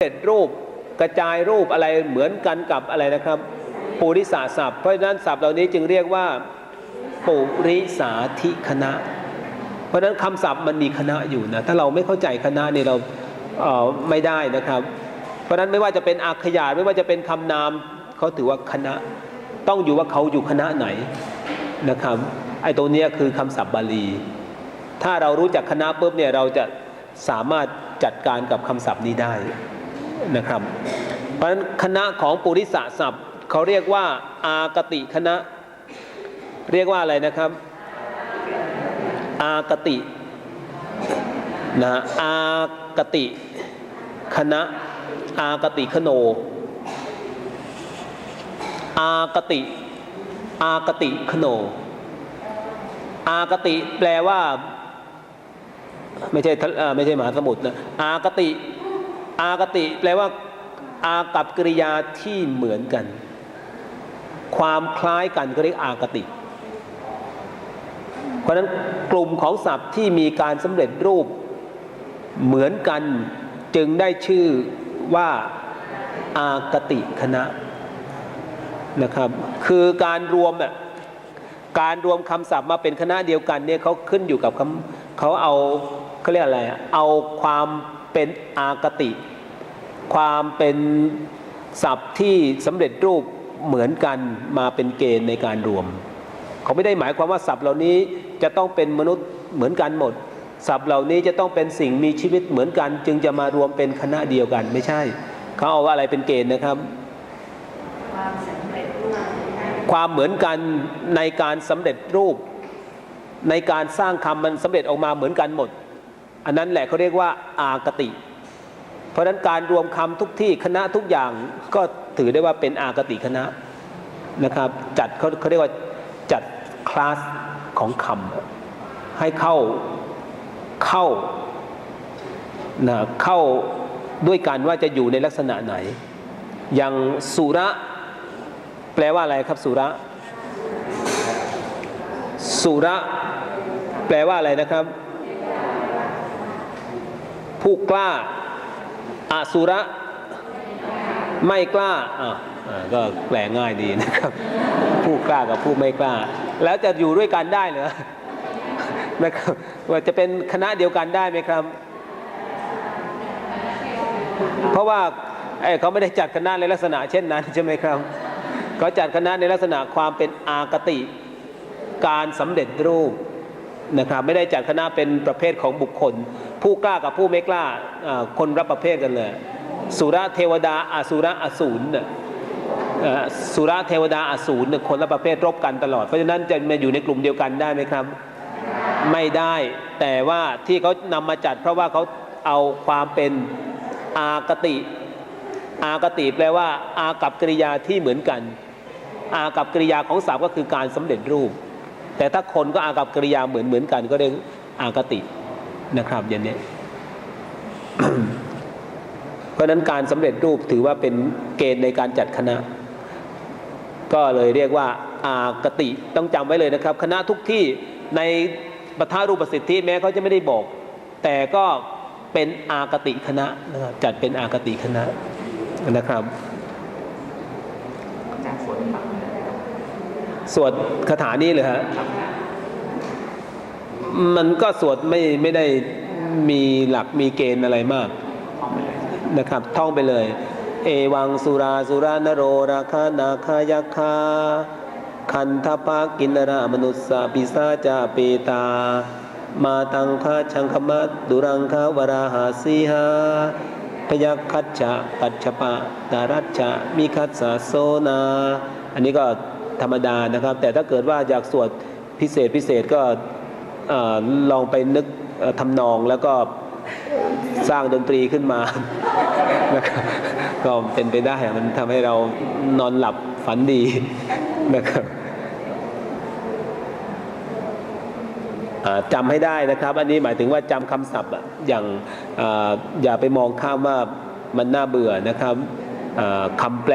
เสร็จรูปกระจายรูปอะไรเหมือนกันกับอะไรนะครับปุริสาศัพท์เพราะฉะนั้นศัพท์เหล่านี้จึงเรียกว่าปุริสาธิคณะ เพราะฉะนั้นคำศัพท์มันมีคณะอยู่นะถ้าเราไม่เข้าใจคณะนี่เราเไม่ได้นะครับ เพราะฉะนั้นไม่ว่าจะเป็นอาขยาตไม่ว่าจะเป็นคำนามเขาถือว่าคณะ ต้องอยู่ว่าเขาอยู่คณะไหนนะครับไอ้ตรงนี้คือคำศัพท์บาลี ถ้าเรารู้จักคณะปุ๊บเนี่ยเราจะสามารถจัดการกับคำศัพท์นี้ได้ นะครับ เพราะฉะนั้นคณะของปุริสศัพท์เขาเรียกว่าอากติคณะ เรียกว่าอะไรนะครับ อากตินะอากติคณะ อากติคโน อากติ อากติคโน อากติแปลว่า ไม่ใช่ไม่ใช่มหาสมุทรนะ อากติ อากติ แปลว่า อากับกริยาที่เหมือนกัน ความคล้ายกันก็เรียกอากติ เพราะนั้นกลุ่มของศัพท์ที่มีการสำเร็จรูปเหมือนกันจึงได้ชื่อว่าอากติคณะนะครับ คือการรวมอะการรวมคำศัพท์มาเป็นคณะเดียวกันเนี่ยเขาขึ้นอยู่กับคำเขาเอาเขาเรียกอะไรเอาความ เป็นอากติ ความเป็นศัพท์ที่สำเร็จรูปเหมือนกันมาเป็นเกณฑ์ในการรวม เขาไม่ได้หมายความว่าศัพท์เหล่านี้จะต้องเป็นมนุษย์เหมือนกันหมดศัพท์เหล่านี้จะต้องเป็นสิ่งมีชีวิตเหมือนกัน จึงจะมารวมเป็นคณะเดียวกันไม่ใช่ เขาเอาอะไรเป็นเกณฑ์นะครับ ความสำเร็จรูปความเหมือนกันในการสำเร็จรูป ในการสร้างคำมันสำเร็จออกมาเหมือนกันหมด อันนั้นแหละเขาเรียกว่าอากติ เพราะฉะนั้นการรวมคำทุกที่คณะทุกอย่างก็ถือได้ว่าเป็นอากติคณะนะครับ จัดเขาเขาเรียกว่าจัดคลาสของคำให้เข้าเข้านะเข้าด้วยกันว่าจะอยู่ในลักษณะไหน อย่างสุระ แปลว่าอะไรครับสุระ สุระ แปลว่าอะไรนะครับ ผู้กล้าอาสุระไม่กล้าอ่าก็แปลง่ายดีนะครับ ผู้กล้ากับผู้ไม่กล้า แล้วจะอยู่ด้วยกันได้เหรอนะครับว่าจะเป็นคณะเดียวกันได้ไหมครับ เพราะว่าเอ้เขาไม่ได้จัดคณะในลักษณะเช่นนั้นใช่ไหมครับเขาจัดคณะในลักษณะความเป็นอากติ การสำเร็จรูปนะครับ ไม่ได้จัดคณะเป็นประเภทของบุคคล ผู้กล้ากับผู้ไม่กล้าคนรับประเภทกันเลยสุรเทวดาอสุรอสูรสุรเทวดาอสูรคนละประเภทรบกันตลอด เพราะฉะนั้นจะมาอยู่ในกลุ่มเดียวกันได้ไหมครับ ไม่ได้แต่ว่าที่เขานำมาจัด เพราะว่าเขาเอาความเป็นอากติอากติแปลว่า อากับกริยาที่เหมือนกัน อากับกริยาของศัพท์ก็คือการสำเร็จรูป แต่ถ้าคนก็อากับกริยาเหมือนเหมือนกันก็เรียกอากติ นะครับอย่างนี้เพราะฉะนั้นการสำเร็จรูปถือว่าเป็นเกณฑ์ในการจัดคณะ ก็เลยเรียกว่าอากติต้องจำไว้เลยนะครับ คณะทุกที่ในปทารูปสิทธิแม้เขาจะไม่ได้บอก แต่ก็เป็นอากติคณะนะครับจัดเป็นอากติคณะนะครับจากสวนครับสวดคาถานี้เลยฮะ มันก็สวดไม่ไม่ได้มีหลักมีเกณฑ์อะไรมากนะครับ ท่องไปเลย เอวังสุราสุรานโรราคานาคายักคาคันทปากินนรามนุสสาปิสาจาเปตา มาตังคาชังคมัตดุรังคาวราหาสีหาพยัคคัจฉะปัจฉปะตารัจฉะมิคัสสะโซนา อันนี้ก็ธรรมดานะครับ แต่ถ้าเกิดว่าอยากสวดพิเศษพิเศษก็ ลองไปนึกทำนองแล้วก็สร้างดนตรีขึ้นมานะครับก็เป็นไปได้มันทำให้เรานอนหลับฝันดีนะครับจำให้ได้นะครับ อันนี้หมายถึงว่าจำคำศัพท์อย่างออย่าไปมองข้ามว่ามันน่าเบื่อนะครับอ่าคำแปล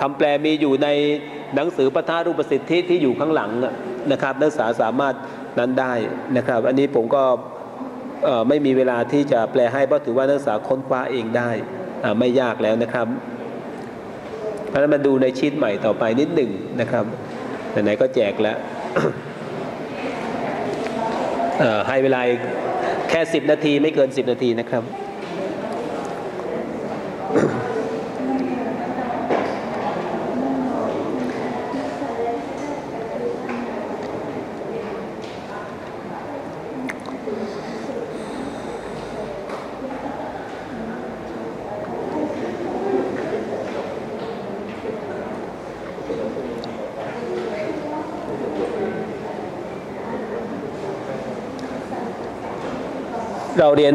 คำแปลมีอยู่ในหนังสือปทารูปสิทธิที่อยู่ข้างหลังนะครับนักศึกษาสามารถ นั้นได้นะครับ อันนี้ผมก็ไม่มีเวลาที่จะแปลให้เพราะถือว่านักศึกษาค้นคว้าเองได้ไม่ยากแล้วนะครับเพราะนั้นมาดูในชีตใหม่ต่อไปนิดหนึ่งนะครับไหนๆก็แจกแล้วให้เวลาแค่ 10 นาทีไม่เกิน 10 นาทีนะครับ เราเรียน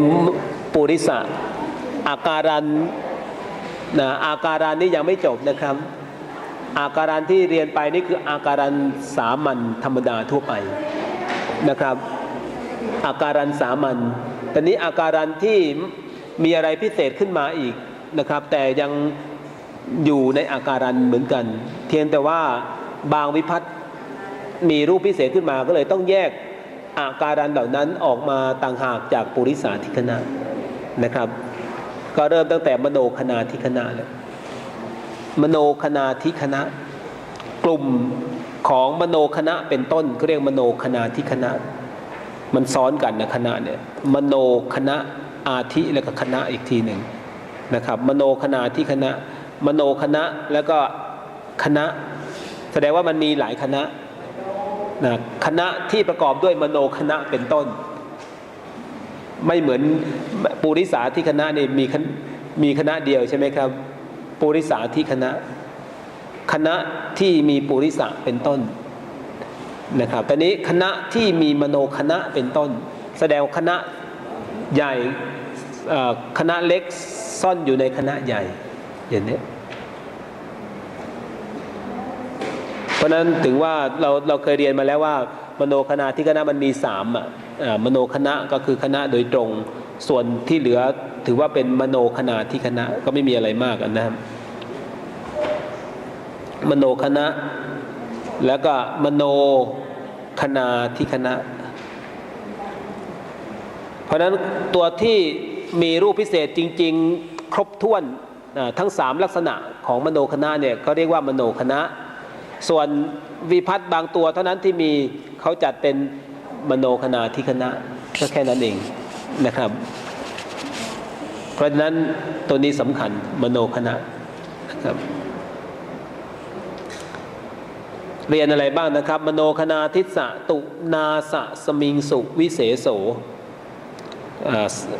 ปุริสะอาการันนะอาการันนี่ยังไม่จบนะครับ อาการันที่เรียนไปนี่คืออาการันสามัญธรรมดาทั่วไปนะครับ อาการันสามัญตอนนี้อาการันที่มีอะไรพิเศษขึ้นมาอีกนะครับ แต่ยังอยู่ในอาการันเหมือนกัน เพียงแต่ว่าบางวิพัตน์มีรูปพิเศษขึ้นมาก็เลยต้องแยก อาการันเหล่านั้นออกมาต่างหากจากปุริสาธิคณะนะครับ ก็เริ่มตั้งแต่มโนคณาธิคณะแล้วมโนคณาธิคณะ กลุ่มของมโนคณะเป็นต้นเขาเรียกมโนคณาธิคณะ มันซ้อนกันนะคณะเนี่ยมโนคณะอาทิแล้วก็คณะอีกทีหนึ่งนะครับ มโนคณาธิคณะ มโนคณะแล้วก็คณะ แสดงว่ามันมีหลายคณะ นะคณะที่ประกอบด้วยมโนคณะเป็นต้น ไม่เหมือนปุริสาที่คณะนี่มีมีคณะเดียวใช่ไหมครับ ปุริสาที่คณะ คณะที่มีปุริสะเป็นต้นนะครับตอนนี้คณะที่มีมโนคณะเป็นต้น แสดงคณะใหญ่คณะเล็กซ่อนอยู่ในคณะใหญ่อย่างนี้ เพ ราะฉะนั้นถึงว่าเราเราเคยเรียนมาแล้วว่า มโนคณะที่คณะมันมีสามอะมโนคณะก็คือคณะโดยตรง ส่วนที่เหลือถือว่าเป็นมโนคณะที่คณะก็ไม่มีอะไรมากนะครับมโนคณะ แล้วก็มโนคณาที่คณะ เพราะนั้นตัวที่มีรูปพิเศษจริง ๆ ครบถ้วนทั้งสามลักษณะของมโนคณะเนี่ยเขาเรียกว่ามโนคณะ ส่วนวิพัฒน์บางตัวเท่านั้นที่มีเขาจัดเป็นมโนคณาธิคณะก็แค่นั้นเองนะครับ เพราะฉะนั้นตัวนี้สำคัญมโนคณะนะครับ เรียนอะไรบ้างนะครับ มโนคณาทิสะตุนาสะสมิงสุวิเศโส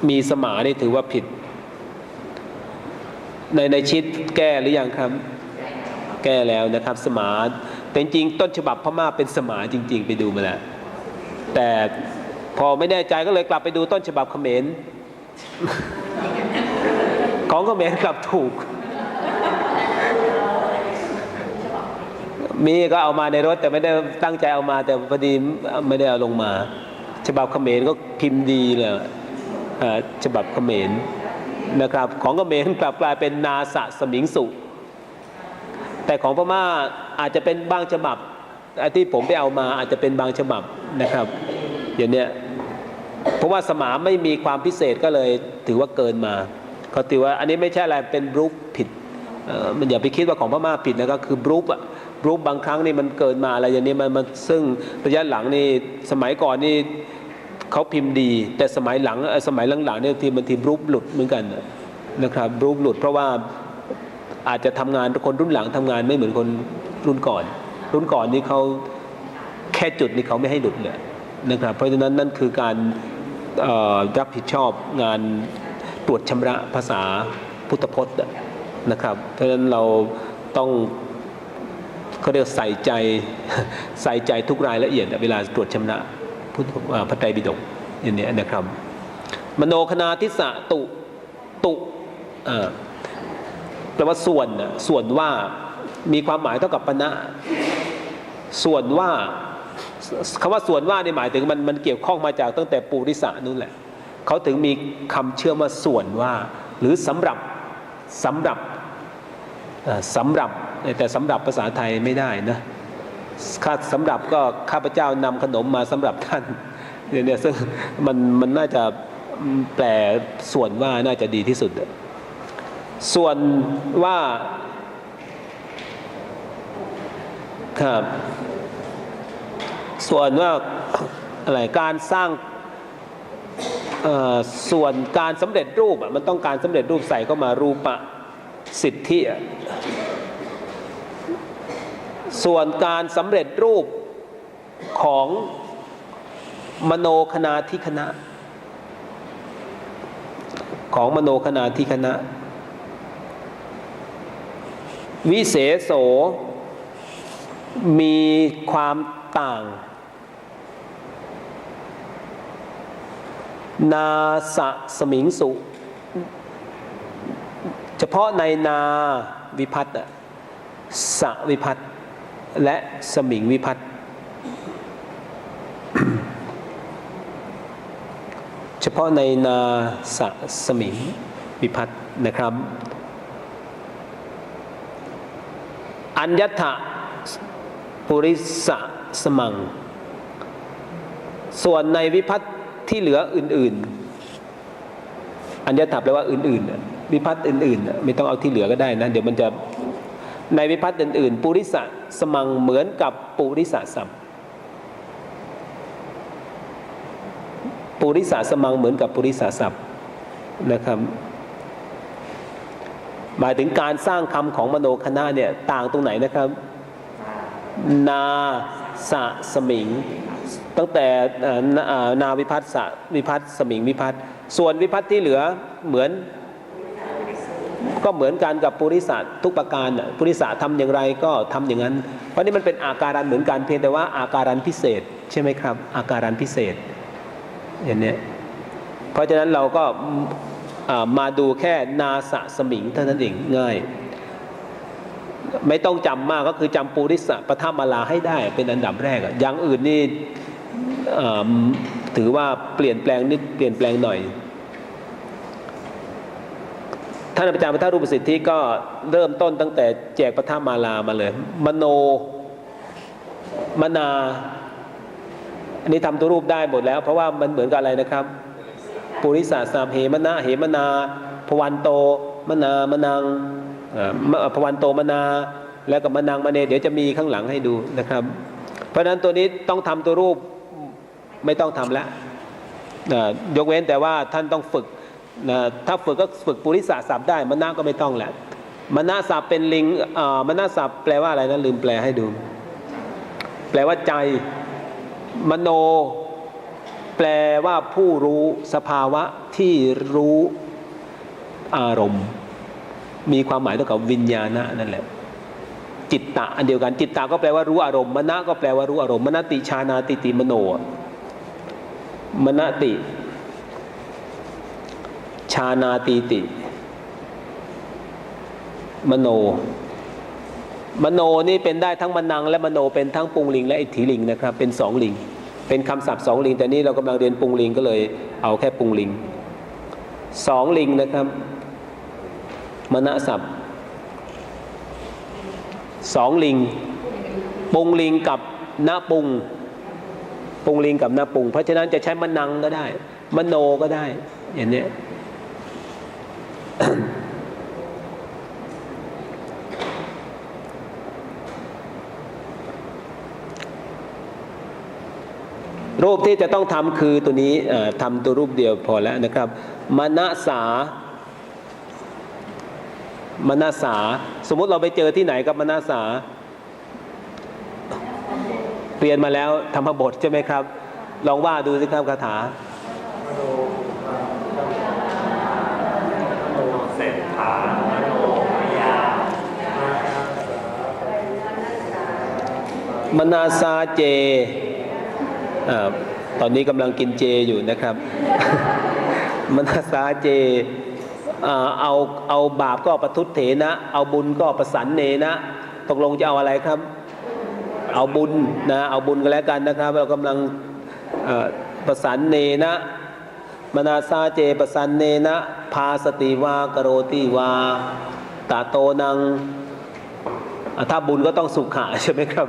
มีสมานี่ถือว่าผิด ในในชิดแก้หรือยังครับ แก้แล้วนะครับ สมาแต่จริงต้นฉบับพม่าเป็นสมาจริง ๆ ไปดูมาแล้วแต่พอไม่แน่ใจก็เลยกลับไปดูต้นฉบับเขมรของเขมรกลับถูก มีก็เอามาในรถแต่ไม่ได้ตั้งใจเอามาแต่พอดีไม่ได้เอาลงมา ฉบับเขมรก็พิมพ์ดีเลยอ่าฉบับเขมรนะครับ ของเขมรกลับกลายเป็นนาสะสมิงสุ แต่ของพม่าอาจจะเป็นบางฉบับที่ผมไปเอามาอาจจะเป็นบางฉบับนะครับอย่างเนี้ยเพราะว่าสมามไม่มีความพิเศษก็เลยถือว่าเกินมาเขาถือว่าอันนี้ไม่ใช่อะไรเป็นบรูปผิดเออมันอย่าไปคิดว่าของพม่าผิดนะครับคือบรูปอะบรูปบางครั้งนี่มันเกินมาอะไรอย่างนี้มันมันซึ่งระยะหลังนี่สมัยก่อนนี่เขาพิมพ์ดี แต่สมัยหลังสมัยหลังๆเนี่ยทีบางทีบรูปหลุดเหมือนกันนะครับบรูปหลุดเพราะว่า อาจจะทำงานคนรุ่นหลังทำงานไม่เหมือนคนรุ่นก่อน รุ่นก่อนนี่เขาแค่จุดนี่เขาไม่ให้หลุดเลยนะครับเพราะฉะนั้นนั่นคือการรับผิดชอบงานตรวจชำระภาษาพุทธพจน์นะครับเพราะฉะนั้นเราต้องเขาเรียกใส่ใจใส่ใจทุกรายละเอียดเวลาตรวจชำระพุทธพระไตรปิฎกอย่างนี้นะครับ มโนคณาทิสะตุตุอ่อ แปลว่าส่วนน่ะส่วนว่ามีความหมายเท่ากับปณะส่วนว่าคำว่าส่วนว่าในหมายถึงมันมันเกี่ยวข้องมาจากตั้งแต่ปูริสะนู่นแหละเขาถึงมีคำเชื่อมว่าส่วนว่า หรือสำหรับสำหรับเอ่อสำหรับแต่สำหรับภาษาไทยไม่ได้นะข้าสำหรับก็ข้าพเจ้านำขนมมาสำหรับท่านเนี่ยเนี่ยซึ่งมันมันน่าจะแปลส่วนว่าน่าจะดีที่สุด ส่วนว่าครับ ส่วนว่าอะไรการสร้างส่วนการสำเร็จรูปมันต้องการสำเร็จรูปใส่เข้ามารูปะสิทธิส่วนการสำเร็จรูปของมโนคณาธิคณะ ของมโนคณาธิคณะ วิเศษโส มีความต่าง นาสะสมิงสุ เฉพาะในนาวิพัตน์สะวิพัตน์และสมิงวิพัตน์เฉพาะในนาสะสมิงวิพัตน์นะครับ อัญญถะปุริสะสมัง ส่วนในวิพัตน์ที่เหลืออื่น ๆ อัญญถะแปลว่าอื่นๆน่ะวิพัตน์อื่นๆน่ะไม่ต้องเอาที่เหลือก็ได้นะ เดี๋ยวมันจะในวิพัตน์อื่น ๆ ปุริสะสมังเหมือนกับปุริสะสัมปุริสะสมังเหมือนกับปุริสะสัพนะครับ หมายถึงการสร้างคำของมโนคณะเนี่ยต่างตรงไหนนะครับ นาสะสมิง ตั้งแต่นาเอ่อนาวิพัฒน์สะวิพัฒน์สมิงวิพัฒน์ส่วนวิพัฒน์ที่เหลือเหมือน ก็เหมือนกันกับปุริสะทุกประการปุริสะทำอย่างไรก็ทำอย่างนั้น เพราะนี่มันเป็นอาการันเหมือนกันเพียงแต่ว่าอาการันพิเศษ ใช่ไหมครับ อาการันพิเศษอย่างนี้เพราะฉะนั้นเราก็ มาดูแค่นาสะสมิงเท่านั้นเองง่าย ไม่ต้องจำมากก็คือจำปุริสะปฐมาลาให้ได้เป็นอันดับแรกอะอย่างอื่นนี่ถือว่าเปลี่ยนแปลงนิดเปลี่ยนแปลงหน่อยท่านอาจารย์พระธาตุรูปสิทธิก็เริ่มต้นตั้งแต่แจกปฐมาลามาเลย มโน มนา อันนี้ทำตัวรูปได้หมดแล้ว เพราะว่ามันเหมือนกับอะไรนะครับ ปุริสาสามเหมนะเหมนาพวันโตมนามนังพวันโตมนา แล้วกับมนังมเนเดี๋ยวจะมีข้างหลังให้ดูนะครับ เพราะฉะนั้นตัวนี้ต้องทำตัวรูปไม่ต้องทำแล้วยกเว้นแต่ว่าท่านต้องฝึกนะถ้าฝึกก็ฝึกปุริสาสับได้มนาก็ไม่ต้องแหละมนาสับเป็นลิงมนาสับแปลว่าอะไรนะลืมแปลให้ดู แปลว่าใจ มโน แปลว่าผู้รู้สภาวะที่รู้อารมณ์ มีความหมายเท่ากับวิญญาณะนั่นแหละ จิตตะอันเดียวกัน จิตตะก็แปลว่ารู้อารมณ์มณะก็แปลว่ารู้อารมณ์มณติชานาติติมโนมณติ ชานาติติ มโน มโนนี่เป็นได้ทั้งมนังและมโนเป็นทั้งปุงลิงและอิทธิลิงนะครับ เป็นสองลิง เป็นคำศัพท์สองลิง แต่นี่เรากำลังเรียนปุงลิงก็เลยเอาแค่ปุงลิงสองลิงนะครับมณศัพท์สองลิง ปุงลิงกับนาปุง ปุงลิงกับนาปุง เพราะฉะนั้นจะใช้มนังก็ได้ มโนก็ได้อย่างเนี้ รูปที่จะต้องทำคือตัวนี้เอ่อทำตัวรูปเดียวพอแล้วนะครับมณสามณสา สมมุติเราไปเจอที่ไหนกับมณสา เรียนมาแล้วธรรมบทใช่ไหมครับ ลองว่าดูสิครับคาถาเศรษฐามโนมยามนาซาเจ ตอนนี้กำลังกินเจอยู่นะครับมนาซาเจอเอาเอาบาปก็ประทุษเถนะ เอาบุญก็ประสันเนนะตกลงจะเอาอะไรครับ เอาบุญนะเอาบุญก็แล้วกันนะครับ เรากำลังประสันเนนะมนาซาเจประสันเนนะพาสติวากโรติวาตาโตนังถ้าบุญก็ต้องสุขะใช่ไหมครับ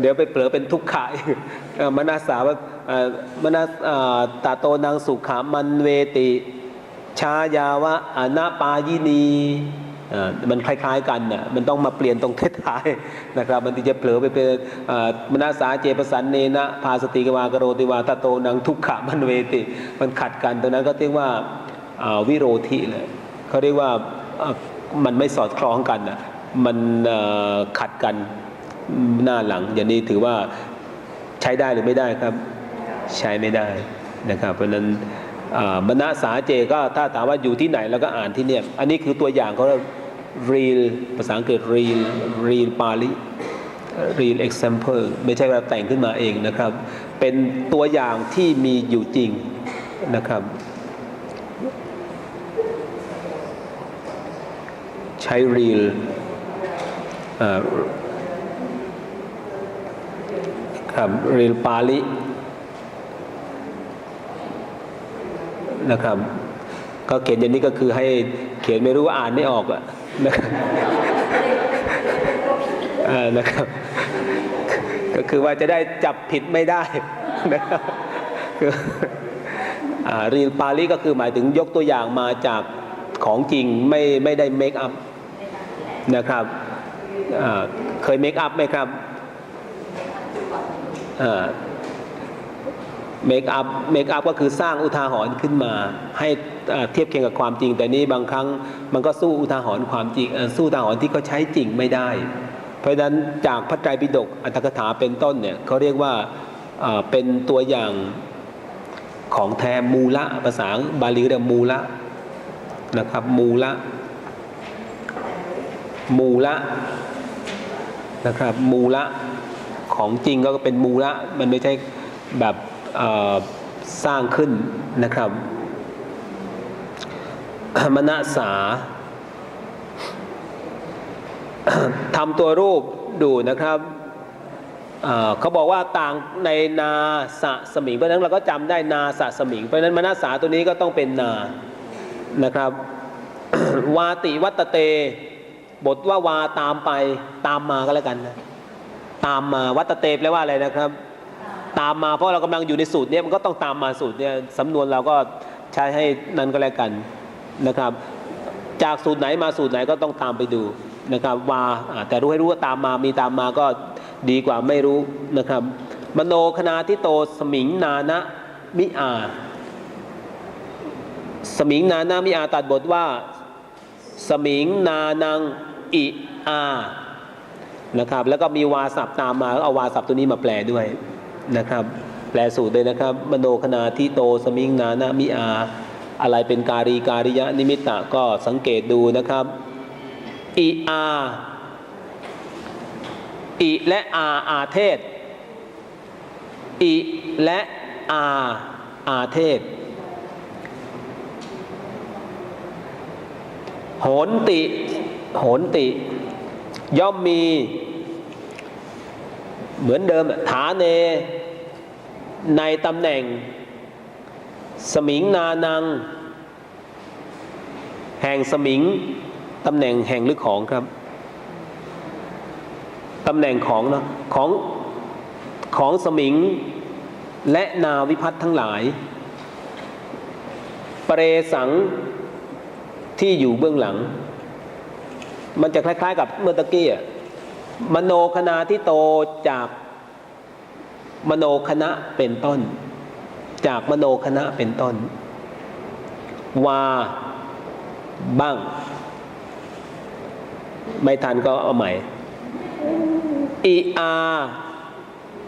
เดี๋ยวไปเผลอเป็นทุกขะอีกเอ่อมนาสาว่ามนาตาโตนางสุขามันเวติชายาวะอนาปายินีมันคล้ายๆกันน่ะมันต้องมาเปลี่ยนตรงท้ายๆนะครับ มันจะเผลอไปเป็นมนาสาเจปสันเนนะพาสติกวากโรติวาตาโตนังทุกขะมันเวติ มันขัดกันตรงนั้นก็เรียกว่าวิโรธิเลยเขาเรียกว่ามันไม่สอดคล้องกันน่ะมันขัดกัน หน้าหลัง อย่างนี้ถือว่าใช้ได้หรือไม่ได้ครับ ใช้ไม่ได้นะครับ เพราะนั้นมณสาเจก็ถ้าถามว่าอยู่ที่ไหนเราก็อ่านที่เนี่ย อันนี้คือตัวอย่างเขาเรียก real ภาษาอังกฤษ real real ปาลิ real example ไม่ใช่ว่าแต่งขึ้นมาเองนะครับ เป็นตัวอย่างที่มีอยู่จริงนะครับ ใช้ real อ่า ครับ real ปาลินะครับ ก็เขียนอย่างนี้ก็คือให้เขียนไม่รู้ว่าอ่านไม่ออกอะนะครับอ่านะครับก็คือว่าจะได้จับผิดไม่ได้นะครับคืออ่ารีลปาลีก็คือหมายถึงยกตัวอย่างมาจากของจริงไม่ไม่ได้เมคอัพนะครับเคยเมคอัพไหมครับ เมคอัพเมคอัพก็คือสร้างอุทาหรณ์ขึ้นมา ให้เทียบเคียงกับความจริง แต่นี้บางครั้งมันก็สู้อุทาหรณ์ความจริงสู้อุทาหรณ์ที่เขาใช้จริงไม่ได้ เพราะฉะนั้นจากพระไตรปิฎกอัตถกถาเป็นต้นเนี่ยเขาเรียกว่าเอ่อเป็นตัวอย่างของแท้มูละภาษาบาลีเรียกมูละนะครับมูละมูละนะครับมูละ ของจริงก็เป็นมูละมันไม่ใช่แบบสร้างขึ้นนะครับมณสาทำตัวรูปดูนะครับเขาบอกว่าต่างในนาสะสมิงเพราะฉะนั้นเราก็จำได้นาสะสมิง เพราะฉะนั้นมณสาตัวนี้ก็ต้องเป็นนานะครับ วาติวัตเต บทว่าวาตามไปตามมาก็แล้วกันนะ ตามมาวัตเตแปลว่าอะไรนะครับ ตามมาเพราะเรากำลังอยู่ในสูตรเนี้ยมันก็ต้องตามมาสูตรเนี่ยสำนวนเราก็ใช้ให้นั้นก็แล้วกันนะครับ จากสูตรไหนมาสูตรไหนก็ต้องตามไปดูนะครับว่าแต่รู้ให้รู้ว่าตามมามีตามมาก็ดีกว่าไม่รู้นะครับ มโนคณาทิโตสมิงนานะมิอา สมิงนานามิอาตัดบทว่า สมิงนานังอิอา นะครับ แล้วก็มีวาสับตามมาเอาวาสับตัวนี้มาแปลด้วยนะครับ แปลสูตรเลยนะครับ มโนคณาทิโตสมิงนานามิอา อะไรเป็นการีการิยะนิมิตะก็สังเกตดูนะครับอิอาอิและอาอาเทศอิและอาอาเทศโหนติโหนติ ย่อมมีเหมือนเดิมฐานเน ในตำแหน่ง สมิงนานัง แห่งสมิงตำแหน่งแห่งหรือของครับตำแหน่งของนะของของสมิงและนาวิพัฒน์ทั้งหลาย เปรสังที่อยู่เบื้องหลัง มันจะคล้ายๆ กับเมื่อตะกี้อะมโนคณาที่โตจากมโนคณะเป็นต้น จากมโนคณะเป็นต้น วาบ้าง ไม่ทันก็เอาใหม่อีอา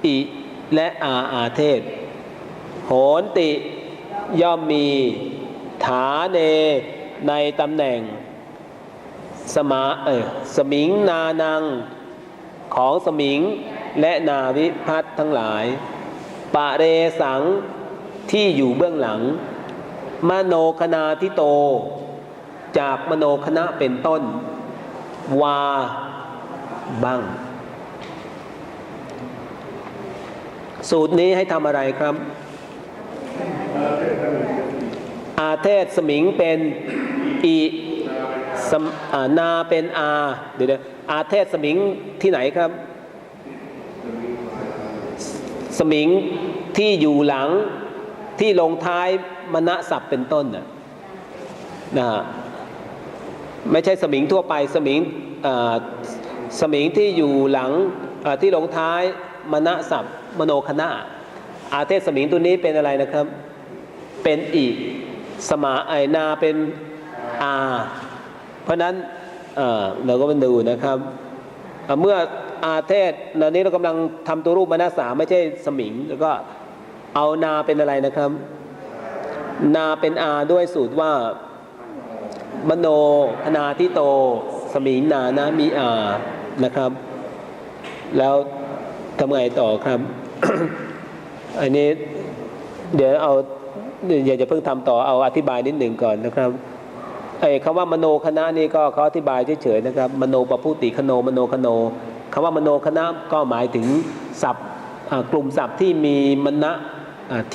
อีและอาอาเทศ โหนติย่อมมี ฐาเน ในตำแหน่ง สมาเออสมิงนานังของสมิงและนาวิพัฒน์ทั้งหลายปะเรสังที่อยู่เบื้องหลัง มโนคณาทิโต จากมโนคณะเป็นต้น วาบ้าง สูตรนี้ให้ทำอะไรครับ อาเทศสมิงเป็นอี นาเป็นอาเดี๋ยวอาเทศสมิงที่ไหนครับ สมิงที่อยู่หลังที่ลงท้ายมณศัพท์เป็นต้นน่ะนะฮะไม่ใช่สมิงทั่วไปสมิงสมิงที่อยู่หลังที่ลงท้ายมณศัพท์มโนคณะอาเทศสมิงตัวนี้เป็นอะไรนะครับ เป็นอีสมาไอนาเป็นอา เพราะนั้นเราก็มาดูนะครับเมื่ออาเทศตอนนี้เรากำลังทำตัวรูปมนาสาไม่ใช่สมิง แล้วก็เอานาเป็นอะไรนะครับ นาเป็นอาด้วยสูตรว่ามโนคณาทิโต สมิงนานะมีอานะครับ แล้วทำไงต่อครับ อันนี้เดี๋ยวเอาอย่าจะเพิ่งทำต่อเอาอธิบายนิดหนึ่งก่อนนะครับ ไอ้คำว่ามโนคณะนี่ก็เขาอธิบายเฉยๆนะครับ มโนปพุติคโนมโนคโนคำว่ามโนคณะก็หมายถึงศัพท์กลุ่มศัพท์ที่มีมณะ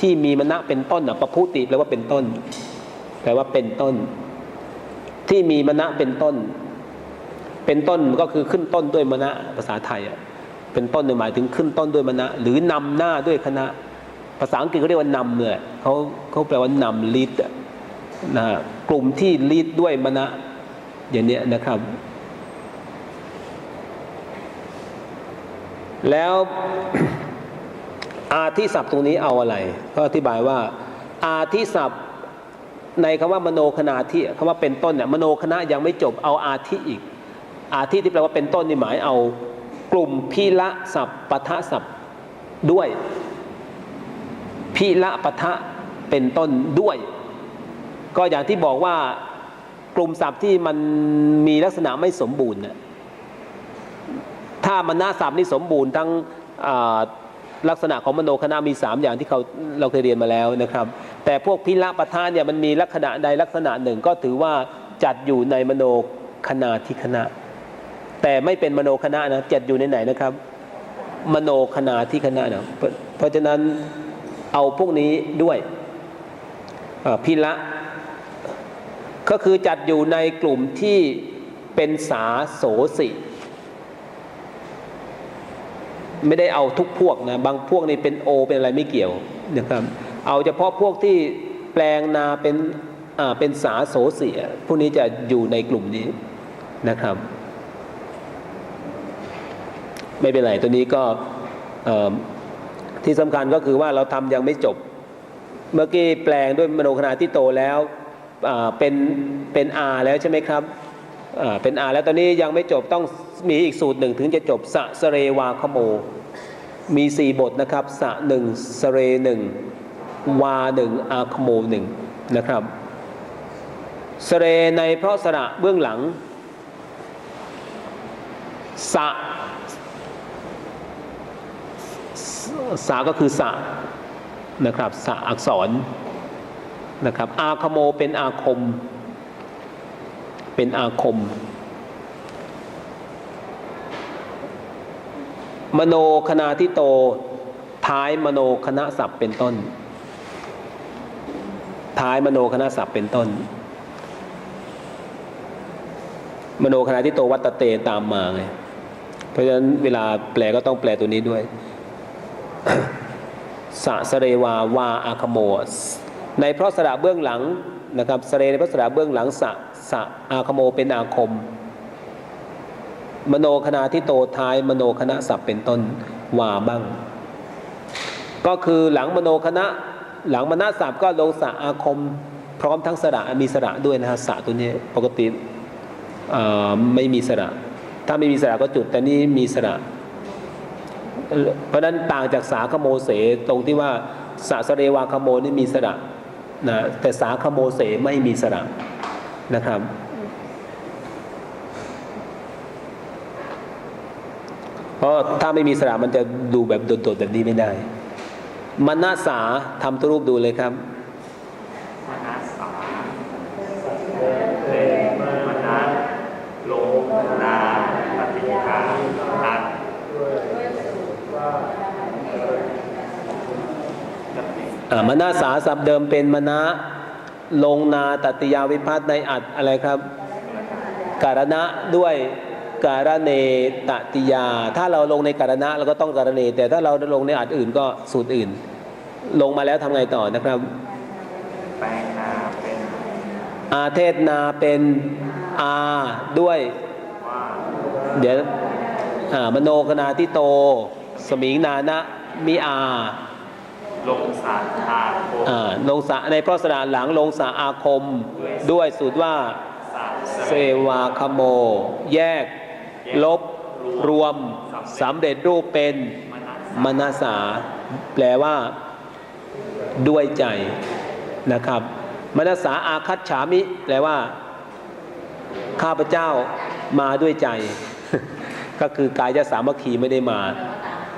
ที่มีมณะเป็นต้นอะปพุติแปลว่าเป็นต้นแปลว่าเป็นต้น ที่มีมณะเป็นต้น เป็นต้นก็คือขึ้นต้นด้วยมณะภาษาไทยอะเป็นต้นหมายถึงขึ้นต้นด้วยมณะหรือนำหน้าด้วยคณะ ภาษาอังกฤษเขาเรียกว่า นำเนี่ยเขาเขาแปลว่านำลีดนะ ฮะกลุ่มที่ลีดด้วยมณะอย่างเนี้ยนะครับ แล้วอาทิศัพท์ตรงนี้เอาอะไร ก็อธิบายว่า อาทิศัพท์ในคำว่ามโนคณาทิคำว่าเป็นต้นเนี่ยมโนคณะยังไม่จบเอาอาทิอีก อาทิที่แปลว่าเป็นต้นนี่หมายเอากลุ่มพิละศัพท์ปะทะศัพท์ด้วยพิละปะทะเป็นต้นด้วย ก็อย่างที่บอกว่ากลุ่มศัพท์ที่มันมีลักษณะไม่สมบูรณ์น่ะถ้ามันหน้าศัพท์นี่สมบูรณ์ทั้งลักษณะของมโนคณะมี 3 อย่างที่เขาเราเคยเรียนมาแล้วนะครับ แต่พวกพิละประทะเนี่ยมันมีลักษณะใดลักษณะหนึ่งก็ถือว่าจัดอยู่ในมโนคณาทิคณะ แต่ไม่เป็นมโนคณะนะจัดอยู่ในไหนนะครับ มโนคณาทิคณะนะเพราะเพราะฉะนั้นเอาพวกนี้ด้วยพิละ ก็คือจัดอยู่ในกลุ่มที่เป็นสาโสสิ ไม่ได้เอาทุกพวกนะ บางพวกนี่เป็นโอเป็นอะไรไม่เกี่ยวนะครับ เอาเฉพาะพวกที่แปลงนาเป็นอ่าเป็นสาโสสิอะพวกนี้จะอยู่ในกลุ่มนี้นะครับ ไม่เป็นไรตัวนี้ก็ที่สำคัญก็คือว่าเราทำยังไม่จบ เมื่อกี้แปลงด้วยมโนคณาที่โตแล้ว เป็นเป็นอาแล้วใช่ไหมครับเป็นอาแล้วตอนนี้ยังไม่จบต้องมีอีกสูตรหนึ่งถึงจะจบสะสเรวาคโม มีสี่บทนะครับสะหนึ่งสะเรหนึ่งวาหนึ่งอาคโมหนึ่งนะครับสะเรในเพราะสระเบื้องหลังสะสาก็คือสะนะครับสะอักษร นะครับ อาคโมเป็นอาคม เป็นอาคม มโนคณาทิโต ท้ายมโนคณะศัพท์เป็นต้น ท้ายมโนคณะศัพท์เป็นต้น มโนคณาทิโตวัตเตตามมาไงเพราะฉะนั้นเวลาแปลก็ต้องแปลตัวนี้ด้วยสะสะเรวาวาอาคโม ในพระสระเบื้องหลังนะครับสเรในพระสระเบื้องหลังสะสะอาคโมเป็นอาคม มโนคณาที่โตท้ายมโนคณะศัพท์เป็นต้นวาบ้าง ก็คือหลังมโนคณะหลังมณศัพท์ก็ลงสะอาคม พร้อมทั้งสระมีสระด้วยนะฮะสะตัวนี้ปกติไม่มีสระ ถ้าไม่มีสระก็จุดแต่นี่มีสระเพราะนั้นต่างจากสาคโมเสตรงที่ว่าสะสเรวาคโมนี่มีสระ นะแต่สาคโมเสไม่มีสระนะครับ เพราะถ้าไม่มีสระมันจะดูแบบโดดๆแบบนี้ไม่ได้ มนาสาทำตัวรูปดูเลยครับ มนัสสาเป็นมนัสโลนาปฏิฆาอัดกับนี้ อ่า มนาสาศัพท์เดิมเป็นมนะลงนาตติยาวิพัฒน์ในอัดอะไรครับ การณะด้วยการเนตติยา ถ้าเราลงในการณะเราก็ต้องการเนแต่ถ้าเราลงในอัดอื่นก็สูตรอื่น ลงมาแล้วทำไงต่อนะครับอาเทศนาเป็นอาด้วย เดี๋ยวมโนคณาที่โต สมิงนานะมิอา ลงสารทาโคอ่าลงสะในพระสดาหลังลงสาอาคม ด้วยสูตรว่าสารเสเซวาคโม แยก ลบ รวมสำเร็จรูปเป็นมนาสา แปลว่า ด้วยใจนะครับมนาสาอาคัตฉามิ แปลว่า ข้าพเจ้ามาด้วยใจ ก็คือกายสามัคคีไม่ได้มา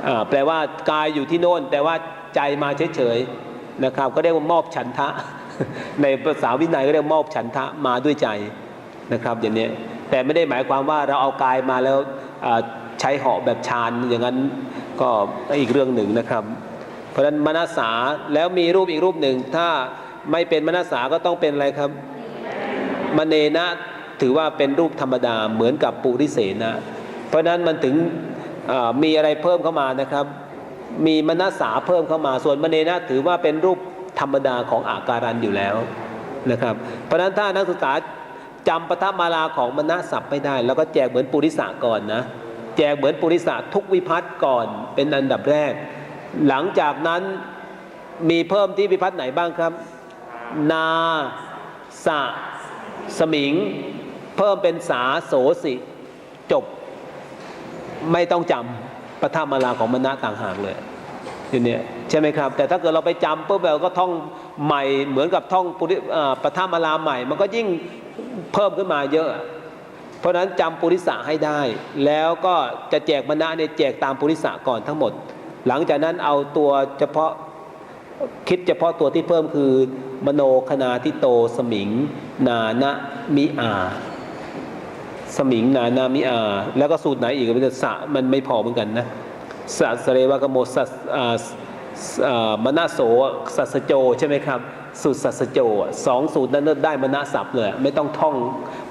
อ่าแปลว่ากายอยู่ที่โน่นแต่ว่า ใจมาเฉยๆนะครับ ก็เรียกว่ามอบฉันทะ ในภาษาวินัยก็เรียกมอบฉันทะมาด้วยใจนะครับอย่างนี้แต่ไม่ได้หมายความว่าเราเอากายมาแล้วใช้เหาะแบบฌานอย่างนั้นก็อีกเรื่องหนึ่งนะครับ เพราะฉะนั้นมนาสาแล้วมีรูปอีกรูปหนึ่งถ้าไม่เป็นมนาสาก็ต้องเป็นอะไรครับมเนนะถือว่าเป็นรูปธรรมดาเหมือนกับปุริเสนะ เพราะฉะนั้นมันถึงมีอะไรเพิ่มเข้ามานะครับ มีมนัสสาเพิ่มเข้ามา ส่วนมเนนะถือว่าเป็นรูปธรรมดาของอาการันอยู่แล้วนะครับ เพราะฉะนั้นถ้านักศึกษาจำปฐมาลาของมณศัพท์ไม่ได้ แล้วก็แจกเหมือนปุริสะก่อนนะแจกเหมือนปุริสะทุกวิพัฒน์ก่อนเป็นอันดับแรก หลังจากนั้นมีเพิ่มที่วิพัฒน์ไหนบ้างครับ นาสะสมิง เพิ่มเป็นสาโสสิ จบ ไม่ต้องจำ ปฐมาลาของมณะต่างหากเลยทีเนี้ยใช่ไหมครับ แต่ถ้าเกิดเราไปจำปุ๊บเราก็ท่องใหม่เหมือนกับท่องปุริเอ่อปฐมาลาใหม่ มันก็ยิ่งเพิ่มขึ้นมาเยอะ เพราะฉะนั้นจำปุริสะให้ได้ แล้วก็จะแจกมณะเนี่ยแจกตามปุริสะก่อนทั้งหมด หลังจากนั้นเอาตัวเฉพาะคิดเฉพาะตัวที่เพิ่มคือ มโนคณาทิโตสมิง นานะมิอา สมิงนานามิอา แล้วก็สูตรไหนอีกมันจะสะมันไม่พอเหมือนกันนะสะสเรวากโมสัสมนาโสสัสโจใช่ไหมครับ สูตรสัสโจสองสูตรนั้นได้มนาศัพท์เลยไม่ต้องท่อง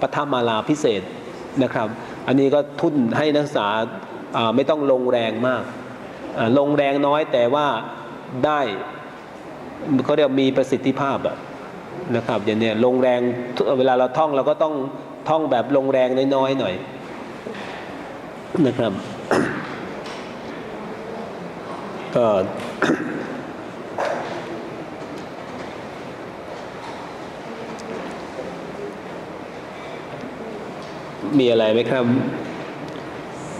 ปฐมาลาพิเศษนะครับ อันนี้ก็ทุ่นให้นักศึกษาไม่ต้องลงแรงมาก ลงแรงน้อยแต่ว่าได้เขาเรียกมีประสิทธิภาพนะครับอย่างเนี้ยลงแรงเวลาเราท่องเราก็ต้อง ท่องแบบลงแรงน้อยๆหน่อยนะครับ ก็มีอะไรไหมครับ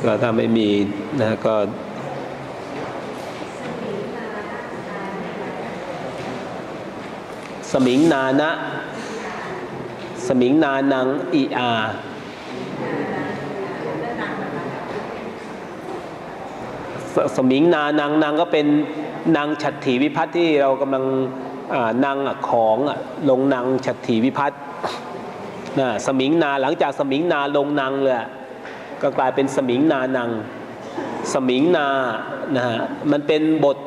ก็ถ้าไม่มีนะก็สมิงนานะ สมิงนานังอีอาสสมิงนานังนางก็เป็นนางฉัตรถีวิพัฒน์ที่เรากำลังนางของลงนางฉัตรถีวิพัฒน์นะสมิงนาหลังจากสมิงนาลงนางเลยก็กลายเป็นสมิงนานัง สมิงนานะฮะมันเป็นบท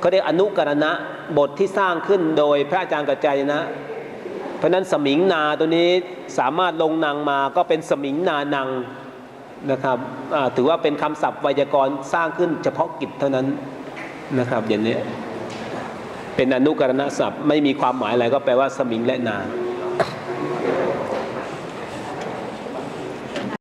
เขาเรียกอนุกรณะบทที่สร้างขึ้นโดยพระอาจารย์กัจจายนะ เพราะนั้นสมิงนาตัวนี้สามารถลงนางมาก็เป็นสมิงนานังนะครับถือว่าเป็นคำศัพท์ไวยากรณ์สร้างขึ้นเฉพาะกิจเท่านั้นนะครับอย่างนี้เป็นอนุกรณศัพท์ไม่มีความหมายอะไรก็แปลว่าสมิงและนา